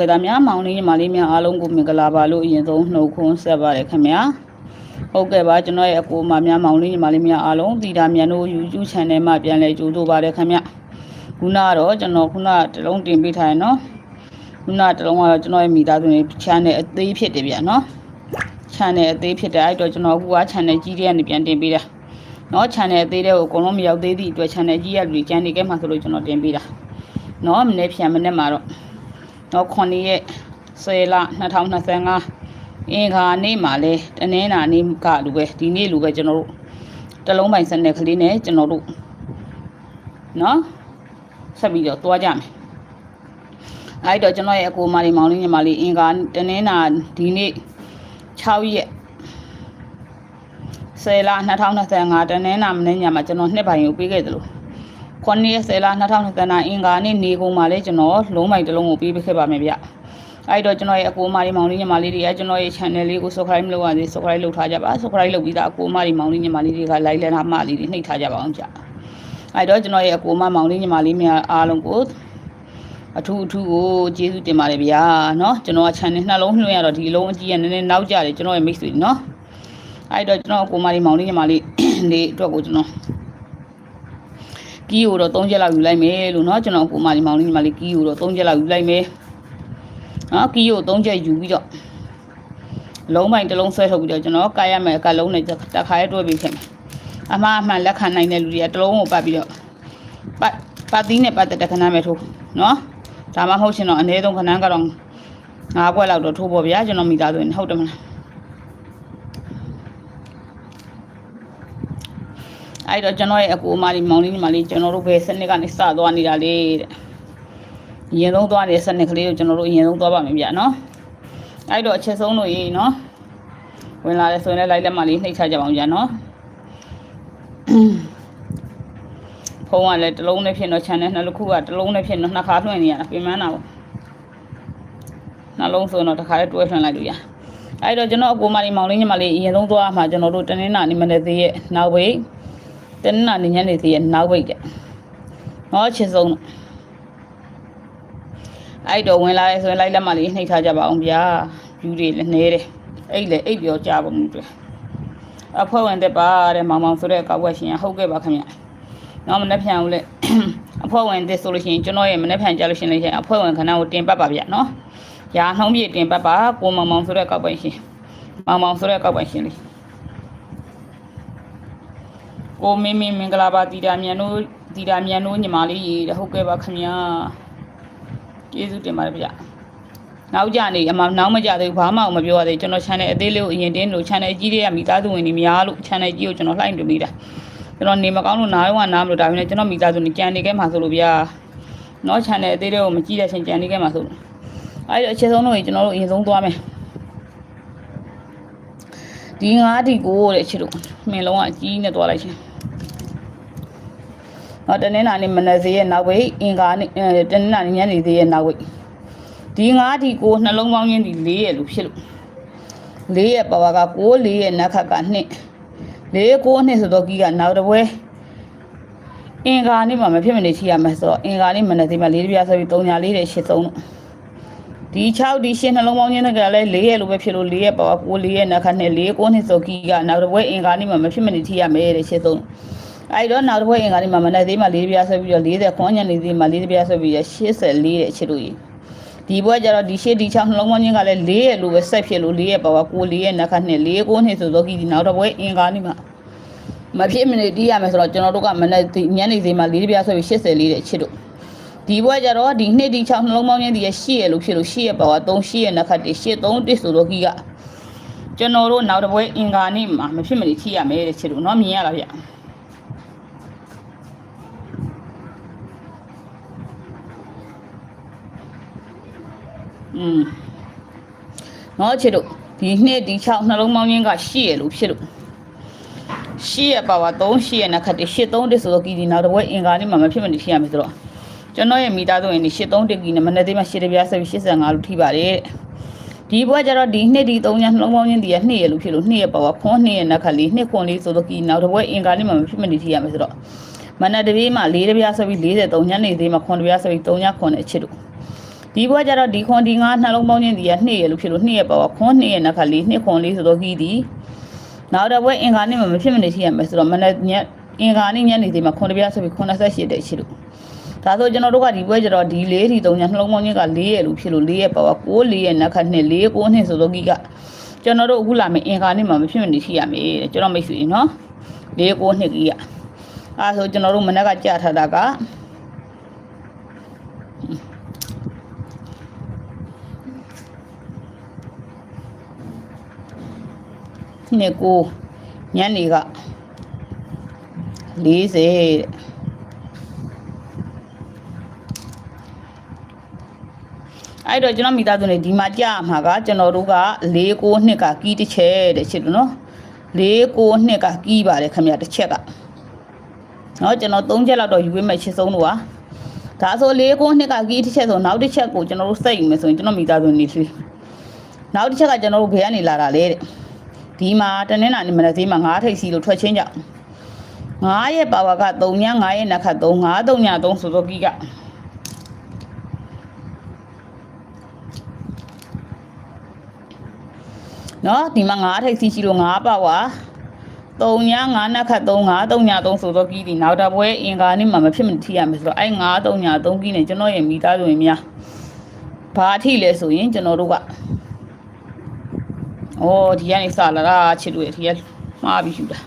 ဖွဲ့သားများမောင်လေးညီမလေးများအားလုံးကိုမင်္ဂလာပါလို့အရင်ဆုံးနှုတ်ခွန်းဆက်ပါတယ်ခင်ဗျာဟုတ်ကဲ့ပါကျွန်တော်ရဲ့အကိုမများမောင်လေးညီမလေးများအားလုံးဒီတာမြန်တို့ YouTube channel မှာပြန်လည်ကြိုဆိုပါတယ်ခင်ဗျာခုနကတော့ကျွန်တော်ခုနတလုံးတင်ပေးထားရနော်ခုနတလုံးကတော့ကျွန်တော်ရဲ့မိသားစုတွေ channel အသေးဖြစ်တယ်ဗျာနော် channel အသေးဖြစ်တယ်အဲ့တော့ကျွန်တော်အခုက channel ကြီးတဲ့ကနေပြန်တင်ပေးတာနော် channel အသေးတဲ့ကိုအကုန်လုံးမရောက်သေးသည့်အတွက် channel ကြီးရလူကျန်နေခဲ့မှဆိုလို့ကျွန်တော်တင်ပေးတာနော်မနေ့ဖြန်မနေ့မှာတော့ တော့9ရက်10လ2025အင်္ဂါနေ့မှာလဲတနင်္လာနေ့ကလူပဲဒီနေ့လူပဲကျွန်တော်တို့တလုံးပိုင်စနစ်ကလေးနဲ့ကျွန်တော်တို့နော်ဆက်ပြီးတော့တွားကြမယ်အဲ့တော့ကျွန်တော်ရဲ့အကိုမလေးမောင်လေးညီမလေးအင်္ဂါတနင်္လာဒီနေ့6ရက်10လ2025တနင်္လာမနေ့ညမှာကျွန်တော်နှစ်ပိုင်ကိုပေးခဲ့သလို 9ရက်10လ2025အင်္ဂါနေ့နေကုန်မှာလဲကျွန်တော်လုံးပိုင်တစ်လုံးကိုပေးပေးခဲ့ပါမယ်ဗျအဲ့တော့ကျွန်တော်ရဲ့အကိုမလေးမောင်လေးညီမလေးတွေကကျွန်တော်ရဲ့ channel လေးကို subscribe မလုပ်ရသေး subscribe လုပ်ထားကြပါ subscribe လုပ်ပြီးသားအကိုမလေးမောင်လေးညီမလေးတွေက like လဲထားမှလေးတွေနှိပ်ထားကြပါအောင်ကြာအဲ့တော့ကျွန်တော်ရဲ့အကိုမမောင်လေးညီမလေးများအားလုံးကိုအထူးအထူးကိုကျေးဇူးတင်ပါတယ်ဗျာเนาะကျွန်တော်က channel နှလုံးလွှင့်ရတော့ဒီလုံးအကြီးကနည်းနည်းနောက်ကြတယ်ကျွန်တော်ရဲ့မိတ်ဆွေเนาะအဲ့တော့ကျွန်တော်အကိုမလေးမောင်လေးညီမလေးလေးအတွက်ကိုကျွန်တော် ကီးကိုတော့၃ချက်လောက်ယူလိုက်မယ်လို့เนาะကျွန်တော်အကိုမလေးမောင်လေးညီမလေးကီးကိုတော့၃ချက်လောက်ယူလိုက်မယ်နော်ကီးကို၃ချက်ယူပြီးတော့လုံးပိုင်တစ်လုံးဆွဲထုတ်ပြီးတော့ကျွန်တော်ကာရမယ်အကလုံးနဲ့တစ်ခါရဲတွဲပြီးခင်မယ်အမှားအမှန်လက်ခံနိုင်တဲ့လူတွေကတစ်လုံးကိုပတ်ပြီးတော့ပတ်ပတ်သီးနဲ့ပတ်သက်တဲ့ခဏမဲ့ထိုးနော်ဒါမှမဟုတ်ရှင်တော့အနည်းဆုံးခဏကတော့ငါးဘွက်လောက်တော့ထိုးဖို့ဗျာကျွန်တော်မိသားစုနဲ့ဟုတ်တယ်မလား အဲ့တော့ကျွန်တော်ရဲ့အကူအမလေးမောင်လေးညီမလေးကျွန်တော်တို့ဘယ်စနစ်ကနေစသွားနေတာလေတဲ့အရင်ဆုံးသွားနေတဲ့စနစ်ကလေးကိုကျွန်တော်တို့အရင်ဆုံးသွားပါမယ်ဗျာနော်အဲ့တော့အချက်ဆုံးလို့ရေးနော်ဝင်လာတယ်ဆိုရင်လည်းလိုက်လက်မလေးနှိပ်ချကြပါအောင်ဗျာနော်ဖုန်းကလည်းတစ်လုံးနဲ့ဖြစ်တော့ channel နှစ်ခုကတစ်လုံးနဲ့ဖြစ်တော့နှစ်ခါလွှင့်နေရတာပြင်ပန်းတာပေါ့နှလုံးဆိုတော့တစ်ခါလေးတွဲထွန်းလိုက်လို့ရအဲ့တော့ကျွန်တော်အကူမလေးမောင်လေးညီမလေးအရင်ဆုံးသွားမှာကျွန်တော်တို့တနင်္လာနေ့မနေ့သေးရဲ့နောက်ပိတ် တနင်္လာနေ့ညနေသေးရဲ့နောက်ပိတ်တဲ့ဟောချစ်ဆုံးအဲ့တော့ဝင်လာရဲဆိုရင်လိုက်လက်မလေးနှိပ်ထားကြပါအောင်ဗျာဖြူတွေလည်းနေတယ်အဲ့လေအိပ်ပြောကြပါမှုတွေအဖွဲ့ဝင်တဲ့ပါတဲ့မောင်မောင်ဆိုတဲ့ကောက်ွက်ရှင်ဟုတ်ကဲ့ပါခင်ဗျနော်မနှက်ဖြန်ဦးလေအဖွဲ့ဝင်တဲ့ဆိုလို့ရှိရင်ကျွန်တော်ရဲ့မနှက်ဖြန်ကြလို့ရှိရင်လည်းအဖွဲ့ဝင်ခဏကိုတင်ပတ်ပါဗျနော်ရာနှုံးပြတင်ပတ်ပါကိုမောင်မောင်ဆိုတဲ့ကောက်ပွက်ရှင်မောင်မောင်ဆိုတဲ့ကောက်ပွက်ရှင်လေး ကိုမင်းမင်းမင်္ဂလာပါတီတာမြန်တို့တီတာမြန်တို့ညီမလေးရေဟုတ်ကဲ့ပါခင်ဗျာကျေးဇူးတင်ပါတယ်ဗျနောက်ကြနေအမနောက်မကြသေးဘူးဘာမှမပြောရသေးကျွန်တော် channel အသေးလေးကိုအရင်တင်းလို့ channel ကြီးတွေကမိသားစုဝင်တွေများလို့ channel ကြီးကိုကျွန်တော်လှိုင်းတွမိတာကျွန်တော်နေမကောင်းလို့နားတော့နားမလို့ဒါပေမဲ့ကျွန်တော်မိသားစုနေကြံနေခဲ့မှာဆိုလို့ဗျာနော် channel အသေးလေးကိုမကြည့်တဲ့ချိန်ကြံနေခဲ့မှာဆိုလို့အဲ့တော့အခြေဆုံးလို့ကျွန်တော်တို့အရင်ဆုံးသွားမယ်ဒီငါးဒီကိုတဲ့ချစ်လို့မင်းလုံးကအကြီးနဲ့သွားလိုက်ချင်း တော့တနင်္လာနေ့မနက်စေးရဲ့နောက်ဝိတ်အင်္ဂါနေ့တနင်္လာနေ့ညနေစေးရဲ့နောက်ဝိတ်ဒီငါးဒီကိုနှလုံးပေါင်းရင်းဒီ၄ရဲ့လို့ဖြစ်လို့၄ရဲ့ပါဝါက6 4ရဲ့နက်ခတ်က2 4 9နှစ်ဆိုတော့ကြီးကနောက်တစ်ပွဲအင်္ဂါနေ့မှာမဖြစ်မနေရှိရမယ်ဆိုတော့အင်္ဂါနေ့မနက်စေးမှာ၄ပြားဆိုပြီး3ညာလေးတဲ့8သုံးလို့ဒီ6ဒီရှင်းနှလုံးပေါင်းရင်းကလည်း၄ရဲ့လို့ပဲဖြစ်လို့၄ရဲ့ပါဝါ6 4ရဲ့နက်ခတ်2 4 9နှစ်ဆိုကြီးကနောက်တစ်ပွဲအင်္ဂါနေ့မှာမဖြစ်မနေထိရမယ်တဲ့8သုံးလို့ အဲ့တော့နောက်တစ်ပွဲအင်္ဂါနေ့မှာမနက်သေးမှာ၄ပြားဆွဲပြီးတော့40ခွန်ညနေသေးမှာ၄ပြားဆွဲပြီးတော့84တဲ့ချစ်လို့ရဒီဘွဲကျတော့ဒီရှေ့ဒီချောင်းနှလုံးမင်းကလည်း၄ရဲ့လို့ပဲဆက်ဖြစ်လို့၄ရဲ့ပါပါကို၄ရဲ့နက်ခတ်နဲ့၄ကိုနှစ်ဆိုတော့ကြီးဒီနောက်တစ်ပွဲအင်္ဂါနေ့မှာမဖြစ်မနေတီးရမယ်ဆိုတော့ကျွန်တော်တို့ကမနက်ညနေသေးမှာ၄ပြားဆွဲပြီး84တဲ့ချစ်လို့ဒီဘွဲကျတော့ဒီနှစ်ဒီချောင်းနှလုံးပေါင်းချင်းဒီရဲ့ရှေ့ရဲ့လို့ဖြစ်လို့ရှေ့ရဲ့ပါပါ3ရှေ့ရဲ့နက်ခတ်တွေရှေ့3တစ်ဆိုတော့ကြီးကကျွန်တော်တို့နောက်တစ်ပွဲအင်္ဂါနေ့မှာမဖြစ်မနေထိရမယ်တဲ့ချစ်လို့เนาะမြင်ရလားဗျ อืมเนาะချစ်တို့ဒီနှစ်ဒီ6နှလုံးပေါင်းရင်းက8ရလို့ဖြစ်လို့8ရပါဝါ3 8ရနခတ်တ8 3တစ်ဆိုတော့ကီဒီနောက်တစ်ဘွဲအင်္ဂါနေ့မှာမဖြစ်မနေရှိရမယ်ဆိုတော့ကျွန်တော်ရဲ့မိသားစုဝင်ဒီ8 3တစ်ကီနဲ့မနေ့သေးမှ8တပြားဆက်ပြီး85လို့ထိပါတယ်ဒီဘွဲကျတော့ဒီနှစ်ဒီ3ညနှလုံးပေါင်းရင်းဒီက2ရလို့ဖြစ်လို့2ရပါဝါခွန်း2ရနခတ်လေး2ခွန်းလေးဆိုတော့ကီနောက်တစ်ဘွဲအင်္ဂါနေ့မှာမဖြစ်မနေထိရမယ်ဆိုတော့မနက်တပြေးမှာ4တပြားဆက်ပြီး43ညနေသေးမှာ9တပြားဆက်ပြီး3ညခွန်းနဲ့ချစ်လို့ ဒီဘွဲကျတော့ဒီခွန်ဒီငါနှလုံးပေါင်းခြင်းဒီကနှစ်ရလို့ဖြစ်လို့နှစ်ရပါခွန်နှစ်ရနခလေးနှစ်ခွန်လေးဆိုတော့ကြီးဒီနောက်တော့ဘွဲအင်္ဂါနေ့မှာမဖြစ်မနေရှိရမယ်ဆိုတော့မနေ့ညအင်္ဂါနေ့ညနေသေးမှာခွန်တပြားဆိုပြီး98တဲ့ရှိလို့ဒါဆိုကျွန်တော်တို့ကဒီဘွဲကျတော့ဒီလေးဒီသုံးညနှလုံးပေါင်းခြင်းက4ရလို့ဖြစ်လို့4ရပါ6 4ရနခနှစ်4 9နှစ်ဆိုတော့ကြီးကကျွန်တော်တို့အခုလာမယ်အင်္ဂါနေ့မှာမဖြစ်မနေရှိရမယ်တဲ့ကျွန်တော်မိတ်ဆွေနော်4 9နှစ်ကြီးကအဲဆိုကျွန်တော်တို့မနေ့ကကြာထားတာက နှစ်ကိုညနေက40တဲ့အဲ့တော့ကျွန်တော်မိသားစုနေဒီမှာကြာမှာကကျွန်တော်တို့က၄ကိုနှစ်ကကီးတစ်ချက်တဲ့ချစ်လို့နော်၄ကိုနှစ်ကကီးပါတယ်ခင်ဗျတစ်ချက်ကနော်ကျွန်တော်၃ချက်လောက်တော့ယူပေးမယ်ချစ်ဆုံးတို့ကဒါဆို၄ကိုနှစ်ကကီးတစ်ချက်ဆိုနောက်တစ်ချက်ကိုကျွန်တော်တို့စိတ်ယူမယ်ဆိုရင်ကျွန်တော်မိသားစုနေပြီနောက်တစ်ချက်ကကျွန်တော်တို့ဘယ်ကနေလာတာလဲတဲ့ ဒီမှာတနင်္လာနေ့မနက်သေးမှာ9ထိပ်စီလို့ထွက်ချင်းကြောင့်9ရဲ့ပါဝါက3ည9ရဲ့နက်ခတ်3 9 3ည3ဆိုတော့ကြီးကနော်ဒီမှာ9ထိပ်စီရှိလို့9ပါဝါ3ည9နက်ခတ်3 9 3ည3ဆိုတော့ကြီးဒီနောက်တော့ပွဲအင်္ဂါနေ့မှာမဖြစ်မထီရမယ်ဆိုတော့အဲ့9 3ည3ကြီးနဲ့ကျွန်တော်ရဲ့မိသားစုဝင်များဘာအထိလဲဆိုရင်ကျွန်တော်တို့က။ အော်ဒီကနေစလာတာချစ်လို့ဒီကမှားပြီးယူတာ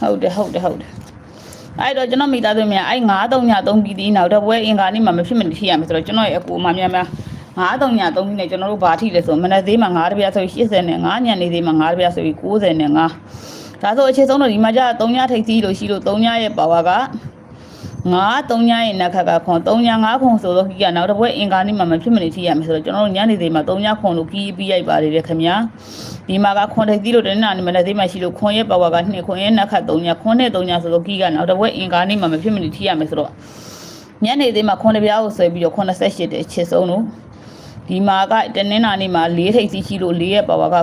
ဟုတ်တယ်ဟုတ်တယ်ဟုတ်တယ်အဲ့တော့ကျွန်တော်မိသားစုများအဲ့9 3ည3ပြည်တီးနောက်တော့ဘွဲအင်္ဂါနေ့မှာမဖြစ်မနေဖြစ်ရမယ်ဆိုတော့ကျွန်တော်ရဲ့အကူအမများများ 9 3ည3ပြည်နဲ့ကျွန်တော်တို့ဘာထိလဲဆိုမနက်သေးမှာ9တပြားဆိုပြီး85ညနေသေးမှာ9တပြားဆိုပြီး95ဒါဆိုအခြေဆုံးတော့ဒီမှာကျ3ညထိပ်သီးလို့ရှိလို့3ညရဲ့ပါဝါကငါ3ညရဲ့နက်ခတ်ကခွန်3ည5ခွန်ဆိုတော့ကြီးကနောက်တစ်ပွဲအင်္ဂါနေ့မှာမဖြစ်မနေထိရမယ်ဆိုတော့ကျွန်တော်တို့ညနေသေးမှာ3ညခွန်လို့ကြီးပြီးရိုက်ပါလေတဲ့ခင်ဗျာဒီမှာကခွန်ထိပ်သီးလို့တနင်္လာနေ့မနက်သေးမှာရှိလို့ခွန်ရဲ့ပါဝါက2ခွန်ရဲ့နက်ခတ်3ညခွန်နဲ့3ညဆိုတော့ကြီးကနောက်တစ်ပွဲအင်္ဂါနေ့မှာမဖြစ်မနေထိရမယ်ဆိုတော့ညနေသေးမှာခွန်တစ်ပြားကိုဆွဲပြီးတော့88တဲ့ချစ်ဆုံးလို့ ဒီမှာကတနင်္လာနေ့မှာ4ထိပ်သီးရှိလို့4ရဲ့ပါဝါက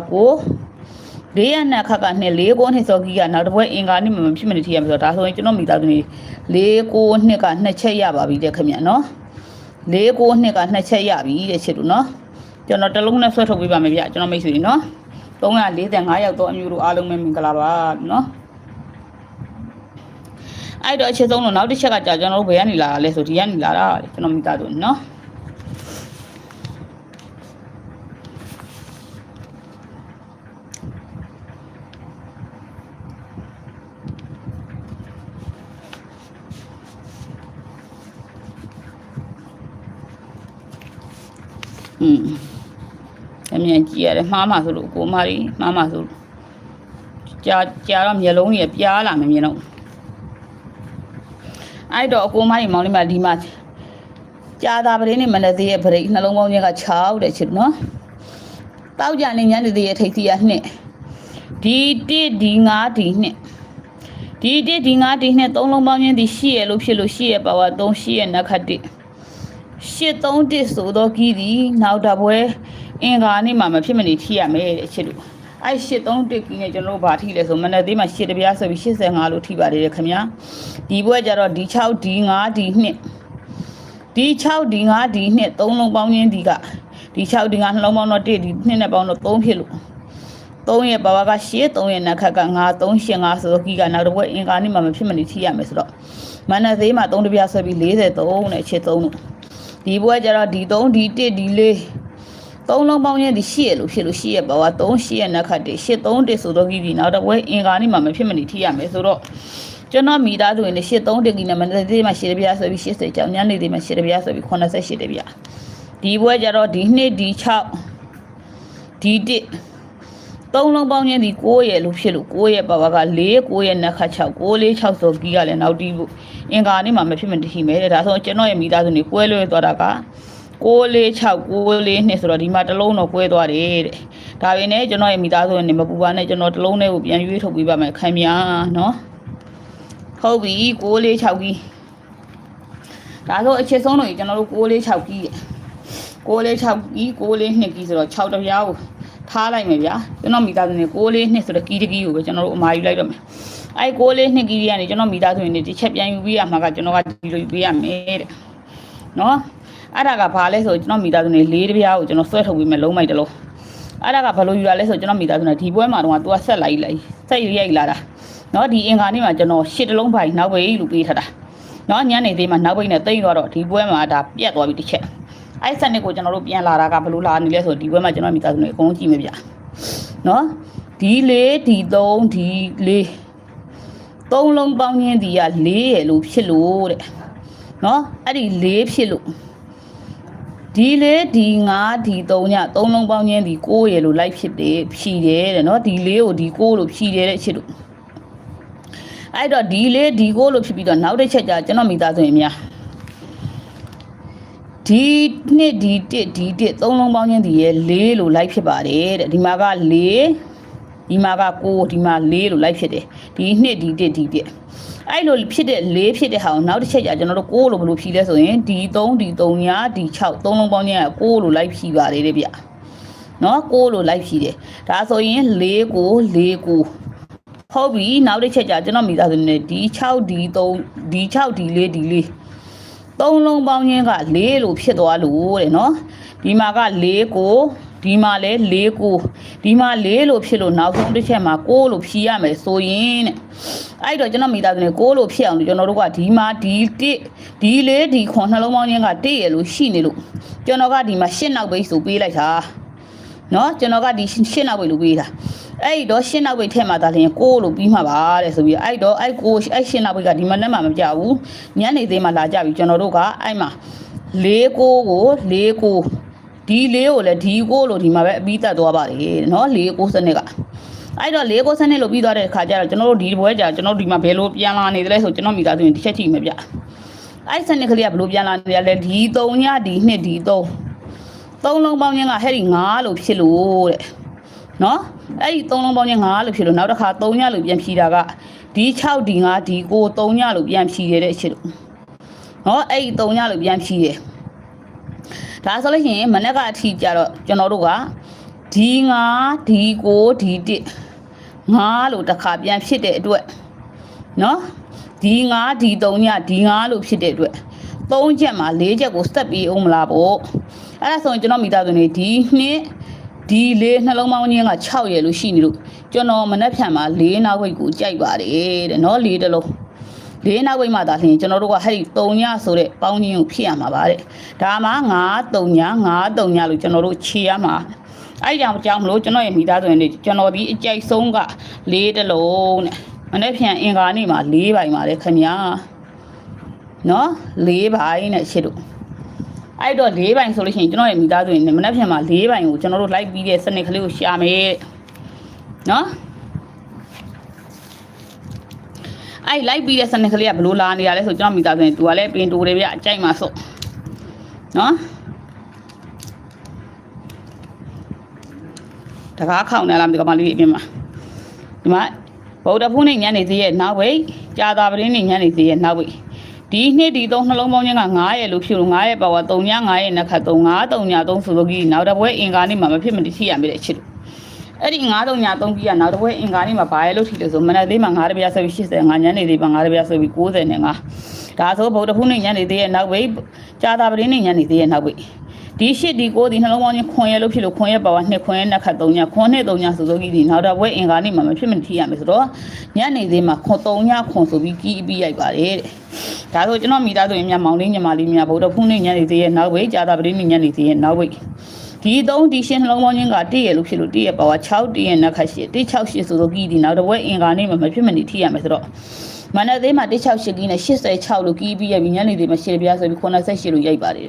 9လေးရနှစ်ခက်ကနှစ်လေးကိုနှစ်စောကြီးကနောက်တစ်ပွဲအင်္ဂါနေ့မှာမဖြစ်မနေထိရမယ်ဆိုတော့ဒါဆိုရင်ကျွန်တော်မိသားစုတွေလေးကိုနှစ်ကနှစ်ချက်ရပါပြီတဲ့ခင်ဗျနော်လေးကိုနှစ်ကနှစ်ချက်ရပြီတဲ့ချစ်လို့နော်ကျွန်တော်တစ်လုံးနဲ့ဆွဲထုတ်ပေးပါမယ်ဗျကျွန်တော်မိတ်ဆွေနော်345ရောက်တော့အမျိုးတို့အားလုံးပဲမင်္ဂလာပါနော်အဲ့တော့အချက်ဆုံးလို့နောက်တစ်ချက်ကကြာကျွန်တော်တို့ဘယ်ကနေလာတာလဲဆိုဒီကနေလာတာကျွန်တော်မိသားစုနော် อืมအမြန်ကြည့်ရတယ်မှားမှဆိုလို့ကိုမကြီးမှားမှဆိုလို့ကြာကြာတော့မျက်လုံးကြီးပြားလာမယ်မျက်လုံးအဲ့တော့အကိုမကြီးမောင်လေးမဒီမှာကြာတာပရင်းနေမနေ့သေးရဲ့ဗရိတ်နှလုံးပေါင်းကြီးက6တဲ့ချစ်နော်တောက်ကြနေညနေသေးရဲ့ထိတ်စီရနှစ်ဒီ1ဒီ5ဒီနှစ်ဒီ1ဒီ5ဒီနှစ်သုံးလုံးပေါင်းချင်းဒီရှိရလို့ဖြစ်လို့ရှိရပါဝါ3ရှိရနက်ခတ်1 831ဆိုတော့ကြီးဒီနောက်တပွဲအင်္ဂါနေ့မှာမဖြစ်မနေထိရမယ်တဲ့ချစ်လို့အဲ့831ကြီးနဲ့ကျွန်တော်တို့ဗာထိလဲဆိုမနေ့သေးမှာ8တပြားဆိုပြီး85လို့ထိပါတယ်ခင်ဗျာဒီပွဲကျတော့ဒီ6ဒီ5ဒီ2ဒီ6ဒီ5ဒီ2သုံးလုံးပေါင်းချင်းဒီကဒီ6ဒီ5နှလုံးပေါင်းတော့1ဒီ2နဲ့ပေါင်းတော့3ဖြစ်လို့3ရဲ့ဘာဝက8 3ရဲ့နခက်က9 3 8 5ဆိုတော့ကြီးကနောက်တစ်ပွဲအင်္ဂါနေ့မှာမဖြစ်မနေထိရမယ်ဆိုတော့မနေ့သေးမှာ3တပြားဆွဲပြီး43နဲ့ချစ်3လို့ ဒီဘွဲကျတော့ဒီ3ဒီ1ဒီ4သုံးလုံးပေါင်းရင်ဒီရှိရလို့ဖြစ်လို့ရှိရပါဝါ3ရှိရနက်ခတ်တွေ8 3တဆိုတော့ကြီးဒီနောက်တော့ဘွဲအင်္ဂါနေ့မှာမဖြစ်မနေထိရမယ်ဆိုတော့ကျွန်တော်မိသားစုဝင်8 3တကြီးနဲ့မနေ့သေးမှာ8တပြားဆိုပြီး80ကျောင်းညနေသေးမှာ8တပြားဆိုပြီး88တပြားဒီဘွဲကျတော့ဒီ2ဒီ6ဒီ1 သုံးလုံးပေါင်းရင်ဒီ9ရဲ့လို့ဖြစ်လို့9ရဲ့ပါဝါက4 9ရဲ့နက်ခတ်6 9 4 6ဆိုကြီးကလည်းနောက်တီးဖို့အင်္ဂါနေ့မှာမဖြစ်မတရှိမယ်တဲ့ဒါဆိုကျွန်တော်ရဲ့မိသားစုနေကွဲလွဲသွားတာက6 4 6 9 4နှစ်ဆိုတော့ဒီမှာတစ်လုံးတော့ကွဲသွားတယ်တဲ့ဒါပေမဲ့ကျွန်တော်ရဲ့မိသားစုနေမပူပါနဲ့ကျွန်တော်တစ်လုံးလေးကိုပြန်ရွေးထုတ်ပေးပါမယ်ခံမြနော်ဟုတ်ပြီ6 4 6ကြီးဒါဆိုအချက်ဆုံးလို့ကျွန်တော်တို့6 4 6ကြီး6လေး6ကြီး6လေး2ကြီးဆိုတော့6တပြားကို ထားလိုက်မယ်ဗျာကျွန်တော်မိသားစုနေ6လေး2ဆိုတော့ကြီးတကြီးကိုပဲကျွန်တော်တို့အမာယူလိုက်တော့မယ်အဲ့6လေး2ကြီးကနေကျွန်တော်မိသားစုနေဒီချက်ပြန်ယူပြီးရမှာကကျွန်တော်ကဒီလိုယူပေးရမယ်တဲ့နော်အဲ့ဒါကဘာလဲဆိုကျွန်တော်မိသားစုနေ၄တပြားကိုကျွန်တော်ဆွဲထုတ်ပြီးမယ်လုံးမိုက်တလို့အဲ့ဒါကဘယ်လိုယူရလဲဆိုကျွန်တော်မိသားစုနေဒီပွဲမှာတော့သူကဆက်လိုက်လိုက်ဆက်ရိုက်လာတာနော်ဒီအင်္ဂါနေ့မှာကျွန်တော်ရှစ်တလုံးပိုင်နောက်ပဲလို့ပေးထားတာနော်ညနေသေးမှနောက်ပိတ်နဲ့တိတ်သွားတော့ဒီပွဲမှာဒါပြတ်သွားပြီတစ်ချက် အဲ့စနစ်ကိုကျွန်တော်တို့ပြန်လာတာကဘယ်လိုလာနေလဲဆိုဒီပွဲမှာကျွန်တော်မိသားစုနေအကုန်လုံးကြည့်မယ်ဗျနော်ဒီလေးဒီ3ဒီလေးသုံးလုံးပေါင်းခြင်းဒီက၄ရလို့ဖြစ်လို့တဲ့နော်အဲ့ဒီ၄ဖြစ်လို့ဒီလေးဒီ5ဒီ3ညသုံးလုံးပေါင်းခြင်းဒီ6ရလို့လိုက်ဖြစ်တယ်ဖြီတယ်တဲ့နော်ဒီလေးကိုဒီ6လို့ဖြီတယ်တဲ့ချစ်လို့အဲ့တော့ဒီလေးဒီ6လို့ဖြစ်ပြီးတော့နောက်တစ်ချက်ကျကျွန်တော်မိသားစုရင်များ ဒီနှစ်ဒီတစ်ဒီတစ်သုံးလုံးပေါင်းခြင်းဒီရဲ့၄လို့လိုက်ဖြစ်ပါတယ်တဲ့ဒီမှာက၄ဒီမှာက9ဒီမှာ4လို့လိုက်ဖြစ်တယ်ဒီနှစ်ဒီတစ်ဒီတစ်အဲ့လိုဖြစ်တဲ့4ဖြစ်တဲ့ဟာကိုနောက်တစ်ချက်ကြာကျွန်တော်တို့6လို့ဘယ်လိုဖြီးလဲဆိုရင်ဒီ3ဒီ3ညာဒီ6သုံးလုံးပေါင်းခြင်းက6လို့လိုက်ဖြီးပါတယ်တဲ့ဗျနော်6လို့လိုက်ဖြီးတယ်ဒါဆိုရင်4ကို4ကိုဟုတ်ပြီနောက်တစ်ချက်ကြာကျွန်တော်မိသားစုနဲ့ဒီ6ဒီ3ဒီ6ဒီ4ဒီ4 သုံးလုံးပေါင်းခြင်းက4လို့ဖြစ်သွားလို့တဲ့နော်ဒီမှာက4ကိုဒီမှာလဲ၄ကိုဒီမှာ၄လို့ဖြစ်လို့နောက်ဆုံးတစ်ချက်မှာ6လို့ဖြီးရမယ်ဆိုရင်တဲ့အဲ့တော့ကျွန်တော်မိသားစုနဲ့6လို့ဖြစ်အောင်လို့ကျွန်တော်တို့ကဒီမှာဒီ1ဒီ၄ဒီခွန်နှလုံးပေါင်းခြင်းက1ရလို့ရှိနေလို့ကျွန်တော်ကဒီမှာ8နောက်ပိတ်ဆိုပေးလိုက်တာနော်ကျွန်တော်ကဒီ8နောက်ပိတ်လို့ပေးတာ အဲ့တော့ရှင်းနောက်ပိတ်ထည့်မှသာလျှင်ကိုလို့ပြီးမှာပါတဲ့ဆိုပြီးအဲ့တော့အဲ့ကိုအဲ့ရှင်းနောက်ပိတ်ကဒီမနဲ့မှမပြဘူးညနေသေးမှလာကြပြီကျွန်တော်တို့ကအဲ့မှာ၄ကိုကို၄ကိုဒီ၄ကိုလည်းဒီကိုလို့ဒီမှာပဲအပြီးတက်သွားပါလေနော်၄ကိုစနစ်ကအဲ့တော့၄ကိုစနစ်လို့ပြီးသွားတဲ့အခါကျတော့ကျွန်တော်တို့ဒီပွဲကြာကျွန်တော်တို့ဒီမှာဘယ်လိုပြန်လာနေသလဲဆိုကျွန်တော်မိသားစုရင်တစ်ချက်ကြည့်မယ်ဗျအဲ့စနစ်ကလေးကဘယ်လိုပြန်လာနေရလဲဒီ၃ညဒီနှစ်ဒီ၃သုံးလုံးပေါင်းခြင်းကဟဲ့ဒီ၅လို့ဖြစ်လို့တဲ့ နော်အဲ့ဒီသုံးလုံးပေါင်းခြင်း9လို့ဖြစ်လို့နောက်တစ်ခါ3ညလို့ပြန်ဖြီးတာကဒီ6ဒီ9ဒီ9 3ညလို့ပြန်ဖြီးရတဲ့အချက်လို့နော်အဲ့ဒီ3ညလို့ပြန်ဖြီးတယ်ဒါဆိုလို့ရှိရင်မနေ့ကအထိကြတော့ကျွန်တော်တို့ကဒီ9ဒီ9ဒီ1 5လို့တစ်ခါပြန်ဖြစ်တဲ့အတွက်နော်ဒီ9ဒီ3ညဒီ9လို့ဖြစ်တဲ့အတွက်3ချက်မှာ4ချက်ကိုစတက်ပြီးအောင်မလားပေါ့အဲ့ဒါဆိုရင်ကျွန်တော်မိသားစုနေဒီနှစ် ဒီလေးနှလုံးပေါင်းချင်းက6ရယ်လို့ရှိနေလို့ကျွန်တော်မနှက်ဖြန်မှာ၄နောက်ဝိတ်ကိုကြိုက်ပါတယ်တဲ့နော်၄တလုံးလေးနောက်ဝိတ်မှသာလျှင်ကျွန်တော်တို့ကဟဲ့ဒီ3ညဆိုတဲ့ပေါင်းချင်းကိုဖြစ်ရမှာပါတဲ့ဒါမှ9 3ည9 3ညလို့ကျွန်တော်တို့ခြေရမှာအဲ့ကြောင့်ကြောင့်မလို့ကျွန်တော်ရဲ့မိသားစုတွေကျွန်တော်ဒီအကြိုက်ဆုံးက၄တလုံးတဲ့မနေ့ဖြန်အင်္ဂါနေ့မှာ၄ပိုင်ပါတယ်ခင်ဗျာနော်၄ပိုင်နဲ့ရှစ်တို့ အဲ့တော့၄ပိုင်ဆိုလို့ရှိရင်ကျွန်တော်ရဲ့မိသားစုတွေမနေ့ဖြန်မှာ၄ပိုင်ကိုကျွန်တော်တို့လိုက်ပြီးတဲ့စနစ်ကလေးကိုရှာမယ်နော်အဲ့လိုက်ပြီးတဲ့စနစ်ကလေးကဘလို့လာနေရလဲဆိုကျွန်တော်မိသားစုတွေသူကလည်းပင်တိုးတယ်ဗျအကြိုက်မှာဆိုနော်တကားခေါင်နေလားဒီကမလေးအပြင်မှာဒီမှာဗုဒ္ဓဖူးနေညနေသေးရဲ့နောက်ဝိတ်ကြာတာပရင်းနေညနေသေးရဲ့နောက်ဝိတ် ဒီနှစ်ဒီသုံးနှလုံးပေါင်းခြင်းက9ရဲ့လို့ဖြစ်လို့9ရဲ့ပါဝါ3ည9ရဲ့နက်ခတ်3 9 3ည3ဆိုလို့ကြီးနောက်တစ်ပွဲအင်္ဂါနေ့မှာမဖြစ်မတည်ရှိရမယ်တဲ့အချစ်လို့အဲ့ဒီ9 3ည3ကြီးကနောက်တစ်ပွဲအင်္ဂါနေ့မှာဘာရဲ့လို့ထီလို့ဆိုမနက်သေးမှာ9တပြားဆိုပြီး80 9ညနေသေးမှာ9တပြားဆိုပြီး90နဲ့9ဒါဆိုဗုဒ္ဓဖူးနေညနေသေးရဲ့နောက်ဝိတ်ကြာတာပရင်းနေညနေသေးရဲ့နောက်ဝိတ်ဒီရှစ်ဒီကိုဒီနှလုံးပေါင်းချင်းခွန်ရလို့ဖြစ်လို့ခွန်ရပါဝါနှစ်ခွန်ရနှစ်ခတ်သုံးညခွန်နှစ်သုံးညဆိုဆိုကြီးဒီနောက်တော့ဘွဲအင်္ဂါနေ့မှာမဖြစ်မထီရမယ်ဆိုတော့ညနေသေးမှာခွန်သုံးညခွန်ဆိုပြီးကြီးပြီးရိုက်ပါတယ်တဲ့ ဒါဆိုကျွန်တော်မိသားစုရင်မြမောင်လေးညီမလေးမြဘုဒ္ဓဖုန်းနေ့ညနေသေးရဲ့နောက်ဝိကြာတာပရိနိညနေသေးရဲ့နောက်ဝိဒီသုံးဒီရှင်းနှလုံးပေါင်းချင်းကတည့်ရလို့ဖြစ်လို့တည့်ရပါဝါ6တည့်ရနှစ်ခတ်ရှစ်တည့်6ရှစ်ဆိုဆိုကြီးဒီနောက်တော့ဘွဲအင်္ဂါနေ့မှာမဖြစ်မနေထီရမယ်ဆိုတော့မနက်သေးမှာ168ကြီးနဲ့86လို့ကြီးပြီးရပြီညနေသေးမှာရှစ်ပြားဆိုပြီး98လို့ရိုက်ပါတယ်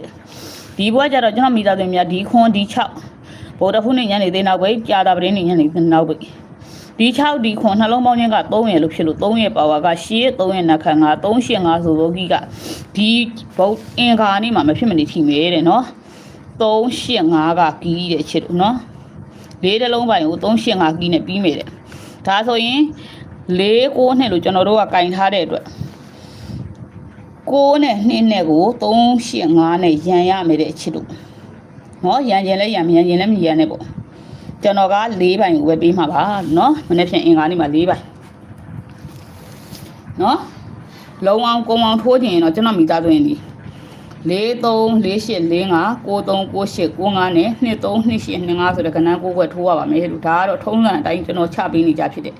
ဒီဘွဲကြတော့ကျွန်တော်မိသားစုများဒီခွန်ဒီ6ဗုဒ္ဓဖုန်းနေ့ညနေသေးနောက်ပဲကြာတာပရင်းနေ့ညနေသေးနောက်ပဲ ဒီ6ဒီခွန်နှလုံးပေါင်းခြင်းက3ရလို့ဖြစ်လို့3ရပါဝါကရှေ့3ရနှခါ9 385ဆိုတော့ကြီးကဒီဘုတ်အင်္ဂါနေ့မှာမဖြစ်မနေထိမယ်တဲ့နော်385ကကီးတဲ့ချစ်လို့နော်လေးတလုံးပိုင်ကို385ကီးနဲ့ပြီးမယ်တဲ့ဒါဆိုရင်၄ကိုနှစ်လို့ကျွန်တော်တို့ကကင်ထားတဲ့အတွက်6နဲ့2နဲ့ကို385နဲ့ရန်ရမယ်တဲ့အချစ်တို့နော်ရန်ကျင်လဲရန်မရန်ကျင်လဲမရန်နဲ့ပေါ့ ကျွန်တော်က၄ပိုင်ကိုပဲပေးမှာပါနော်မနေ့ဖြန်အင်္ဂါနေ့မှာ၄ပိုင်နော်လုံအောင်ကုံအောင်ထိုးခြင်းရင်တော့ကျွန်တော်မိသားစုရင်ဒီ၄3 4 8 4 5 9 3 9 8 9 5နဲ့2 3 2 8 2 5ဆိုတဲ့ကဏ္ဍကိုခွဲထိုးရပါမယ်လို့ဒါကတော့ထုံးစံအတိုင်းကျွန်တော်ချပေးနေကြဖြစ်တယ်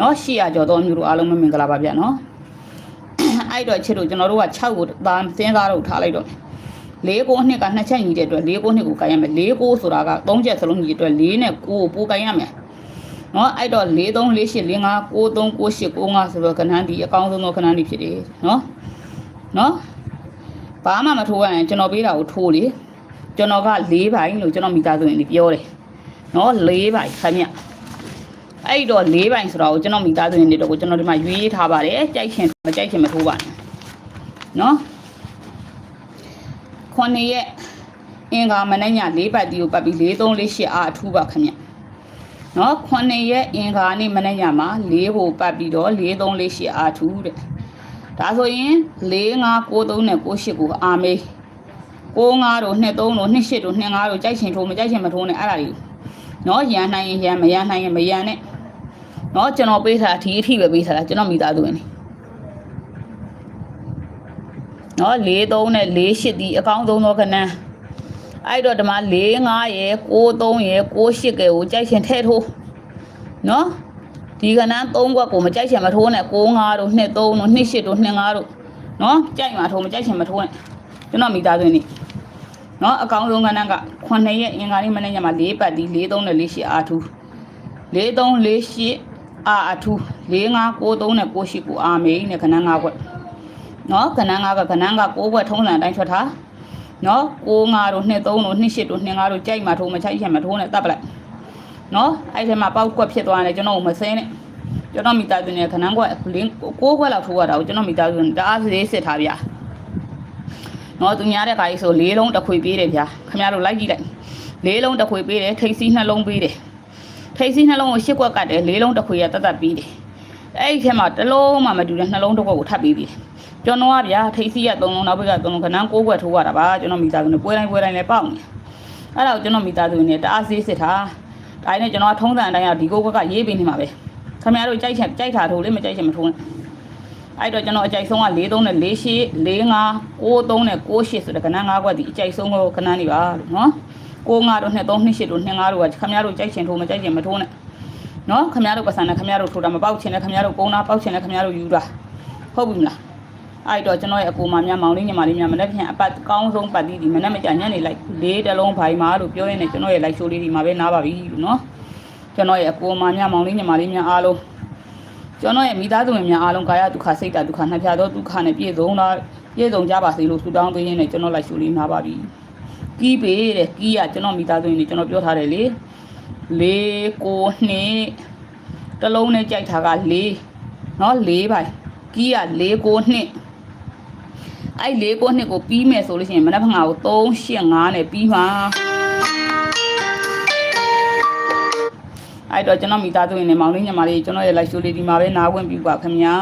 နော်800ကျော်သောမျိုးတို့အားလုံးမင်္ဂလာပါဗျနော်အဲ့တော့ချစ်တို့ကျွန်တော်တို့က6ကိုသာစဉ်းစားတော့ထားလိုက်တော့ လေးကိုနှစ်ကနှစ်ချက်ညီတဲ့အတွက်လေးကိုနှစ်ကိုကိုင်ရမယ်လေးကိုဆိုတာက၃ချက်စလုံးညီတဲ့အတွက်၄နဲ့9ကိုပိုကိုင်ရမယ်နော်အဲ့တော့4 3 4 8 4 5 9 3 9 8 9 5ဆိုတော့ခဏန်းဒီအကောင်းဆုံးသောခဏန်းဒီဖြစ်တယ်နော်နော်ဘာမှမထိုးရရင်ကျွန်တော်ပေးတာကိုထိုးလေကျွန်တော်က၄ဘိုင်လို့ကျွန်တော်မိသားစုရင်ပြောတယ်နော်၄ဘိုင်ခမညအဲ့တော့၄ဘိုင်ဆိုတော့ကျွန်တော်မိသားစုရင်တို့ကိုကျွန်တော်ဒီမှာရွေးထားပါတယ်ကြိုက်ချင်မကြိုက်ချင်မထိုးပါနဲ့နော် ခုနှစ်ရက်အင်္ဂါမနေ့ည၄ပတ်တီကိုပတ်ပြီး4 3 4 8အားအထူးပါခင်ဗျနော်ခုနှစ်ရက်အင်္ဂါနေ့မနေ့ညမှာ၄ဟိုပတ်ပြီးတော့4 3 4 8အားထူးတဲ့ဒါဆိုရင်4 5 9 3နဲ့9 8ကိုအာမေး9 5တို့2 3တို့2 8တို့2 5တို့ကြိုက်ချင်ထိုးမကြိုက်ချင်မထိုးနဲ့အဲ့ဒါတွေနော်ရန်နိုင်ရင်ရန်မရန်နိုင်ရင်မရန်နဲ့နော်ကျွန်တော်ပေးထားဒီအထိပဲပေးထားတာကျွန်တော်မိသားစုဝင်နေ နော်4 3နဲ့4 8ဒီအကောင်းဆုံးသောခဏန်းအဲ့တော့ဒီမှာ4 5ရယ်6 3ရယ်6 8ကဲကိုကြိုက်ချင်ထဲထိုးနော်ဒီကဏ္ဍ3ခွက်ကိုမကြိုက်ချင်မထိုးနဲ့6 5တို့2 3တို့2 8တို့2 5တို့နော်ကြိုက်မှာထိုးမကြိုက်ချင်မထိုးနဲ့ကျွန်တော်မိသားစုနေနော်အကောင်းဆုံးကဏ္ဍက9ရက်အင်္ဂါနေ့မနေ့ညမှာ4ပတ်ဒီ4 3နဲ့4 8အာထူး4 3 4 8အာအထူး4 5 9 3နဲ့9 8ကိုအာမေးနဲ့ကဏ္ဍ5ခွက် နော်ကဏ္ဍ5ကကဏ္ဍက6ခွက်ထုံးစံအတိုင်းထွက်ထားနော်6 5တို့2 3တို့2 8တို့2 5တို့ကြိုက်မှာထိုးမကြိုက်ချင်မထိုးနဲ့တပ်ပလိုက်နော်အဲ့ဒီမှာပေါက်ကွက်ဖြစ်သွားတယ်ကျွန်တော်မစင်းနဲ့ကျွန်တော်မိသားစုနဲ့ခဏန်းကွက်လင်း6ခွက်လောက်ထိုးရတာကိုကျွန်တော်မိသားစုနဲ့တအားသေးစစ်ထားဗျာနော်သူများတဲ့ခါကြီးဆို၄လုံးတစ်ခွေပေးတယ်ဗျာခင်ဗျားတို့လိုက်ကြည့်လိုက်၄လုံးတစ်ခွေပေးတယ်ထိတ်စီးနှလုံးပေးတယ်ထိတ်စီးနှလုံးကို၈ခွက်ကတ်တယ်၄လုံးတစ်ခွေရတတ်တတ်ပေးတယ်အဲ့ဒီထဲမှာတစ်လုံးမှမတူတဲ့နှလုံးတစ်ခွက်ကိုထပ်ပေးပြီးတယ် ကျွန်တော်ကဗျာထိတ်စီးရ၃လုံးနောက်ဘက်က၃လုံးခဏန်း6ခွက်ထိုးရတာပါကျွန်တော်မိသားစုနဲ့ပွဲတိုင်းပွဲတိုင်းလည်းပေါက်နေအဲ့ဒါကိုကျွန်တော်မိသားစုနဲ့တအားသေးစစ်ထားဒါနဲ့ကျွန်တော်ကထုံးစံအတိုင်းကဒီကိုကွက်ကရေးပေးနေမှာပဲခင်ဗျားတို့ကြိုက်ချင်ကြိုက်တာထိုးလေမကြိုက်ချင်မထိုးနဲ့အဲ့တော့ကျွန်တော်အကြိုက်ဆုံးက4 3နဲ့4 8 4 5 9 3နဲ့9 8ဆိုတဲ့ကဏ္ဍ၅ခွက်ဒီအကြိုက်ဆုံးကိုကဏ္ဍနေပါလို့နော်9 5တို့2 3 2 8တို့2 5တို့ကခင်ဗျားတို့ကြိုက်ချင်ထိုးမကြိုက်ချင်မထိုးနဲ့နော်ခင်ဗျားတို့ပစံနဲ့ခင်ဗျားတို့ထိုးတာမပေါက်ချင်နဲ့ခင်ဗျားတို့ကုန်းတာပေါက်ချင်နဲ့ခင်ဗျားတို့ယူတာဟုတ်ပြီမလား အဲ့တော့ကျွန်တော်ရဲ့အကူမများမောင်လေးညီမလေးများမနေ့ပြန်အပတ်ကောင်းဆုံးပတ်တီးဒီမနေ့မကြညနေလိုက်လေးတလုံးဖိုင်မာလို့ပြောရင်းနဲ့ကျွန်တော်ရဲ့ live show လေးဒီမှာပဲနားပါပြီလို့နော်ကျွန်တော်ရဲ့အကူမများမောင်လေးညီမလေးများအားလုံးကျွန်တော်ရဲ့မိသားစုဝင်များအားလုံးကာယဒုက္ခစိတ်တဒုက္ခနှဖျားသောဒုက္ခနဲ့ပြည့်စုံတာပြည့်စုံကြပါစေလို့ဆုတောင်းပေးရင်းနဲ့ကျွန်တော် live show လေးနားပါပြီကီးပေးတဲ့ကီးကကျွန်တော်မိသားစုဝင်တွေကျွန်တော်ပြောထားတယ်လေလေးကိုနှစ်တလုံးနဲ့ကြိုက်တာကလေးနော်လေးပိုင်ကီးကလေးကိုနှစ် အဲ့လေးကိုနှစ်ကိုပြီးမယ်ဆိုလို့ရှိရင်မနက်ဖြန်ကို3 8 5နဲ့ပြီးမှာအဲ့တော့ကျွန်တော်မိသားစုဝင်နဲ့မောင်လေးညီမလေးကျွန်တော်ရဲ့ live show လေးဒီမှာပဲနားဝင်ပြပါခင်ဗျာ